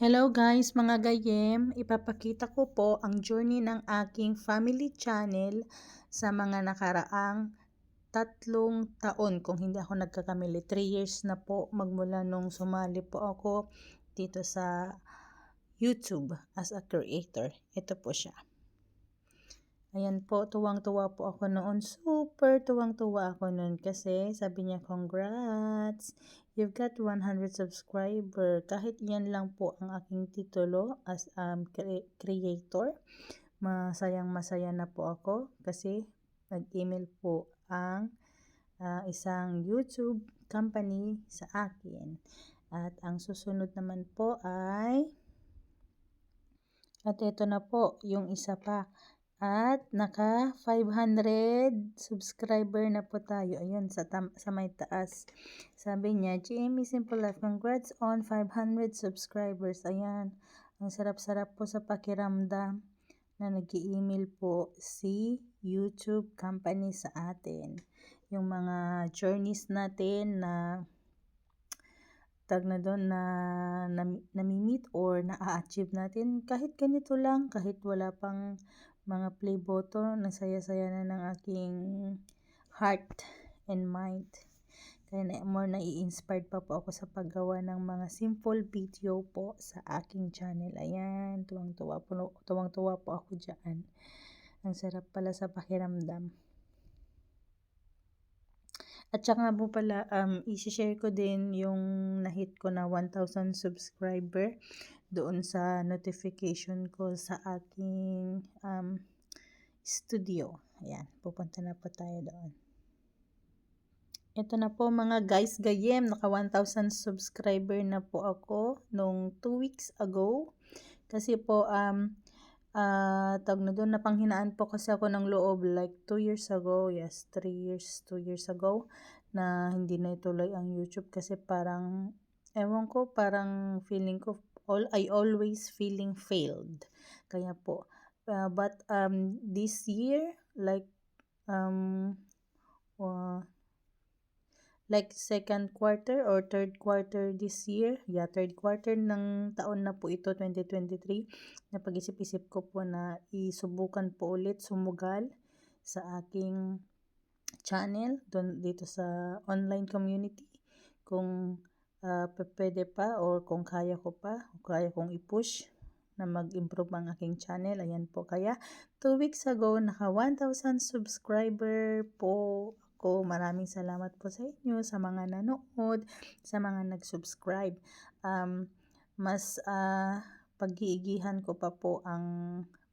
Hello guys mga gayem, ipapakita ko po ang journey ng aking family channel sa mga nakaraang tatlong taon kung hindi ako nagkakamili. 3 years na po magmula nung sumali po ako dito sa YouTube as a creator. Ito po siya. Ayan po, tuwang-tuwa po ako noon. Super tuwang-tuwa ako noon kasi sabi niya, congrats! You've got 100 subscriber. Kahit yan lang po ang aking titulo as um, cre- creator. Masayang masaya na po ako kasi nag-email po ang uh, isang YouTube company sa akin. At ang susunod naman po ay at ito na po yung isa pa at naka 500 subscriber na po tayo. Ayun, sa, tam- sa may taas. Sabi niya, GME Simple Life, congrats on 500 subscribers. Ayan, ang sarap-sarap po sa pakiramdam na nag email po si YouTube company sa atin. Yung mga journeys natin na tag na doon na, na nami-meet or na-achieve natin kahit ganito lang, kahit wala pang mga play button, nasaya-saya na ng aking heart and mind. Kaya na, more na-i-inspired pa po ako sa paggawa ng mga simple video po sa aking channel. Ayan, tuwang-tuwa po, tuwang-tuwa po ako dyan. Ang sarap pala sa pakiramdam. At saka po pala, um, isi-share ko din yung na-hit ko na 1,000 subscriber doon sa notification ko sa aking um, studio. Ayan, pupunta na po tayo doon. Ito na po mga guys gayem, naka 1,000 subscriber na po ako nung 2 weeks ago. Kasi po, um, uh, tag na doon, napanghinaan po kasi ako ng loob like 2 years ago, yes, 3 years, 2 years ago, na hindi na ituloy ang YouTube kasi parang, ewan ko, parang feeling ko all I always feeling failed. Kaya po, uh, but um this year like um like second quarter or third quarter this year, yeah, third quarter ng taon na po ito 2023. Napag-isip-isip ko po na isubukan po ulit sumugal sa aking channel doon dito sa online community kung uh, pwede pa or kung kaya ko pa, kung kaya kong i-push na mag-improve ang aking channel. Ayan po. Kaya, 2 weeks ago, naka 1,000 subscriber po ako. Maraming salamat po sa inyo, sa mga nanood, sa mga nag-subscribe. Um, mas uh, pag-iigihan ko pa po ang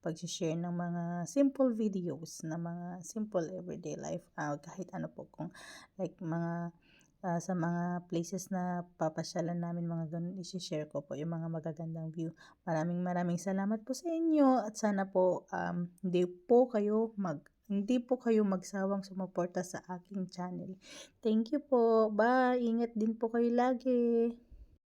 pag-share ng mga simple videos na mga simple everyday life uh, kahit ano po kung like mga uh, sa mga places na papasyalan namin mga ganun, isi-share ko po yung mga magagandang view. Maraming maraming salamat po sa inyo at sana po um, hindi po kayo mag hindi po kayo magsawang sumuporta sa aking channel. Thank you po. Bye. Ingat din po kayo lagi.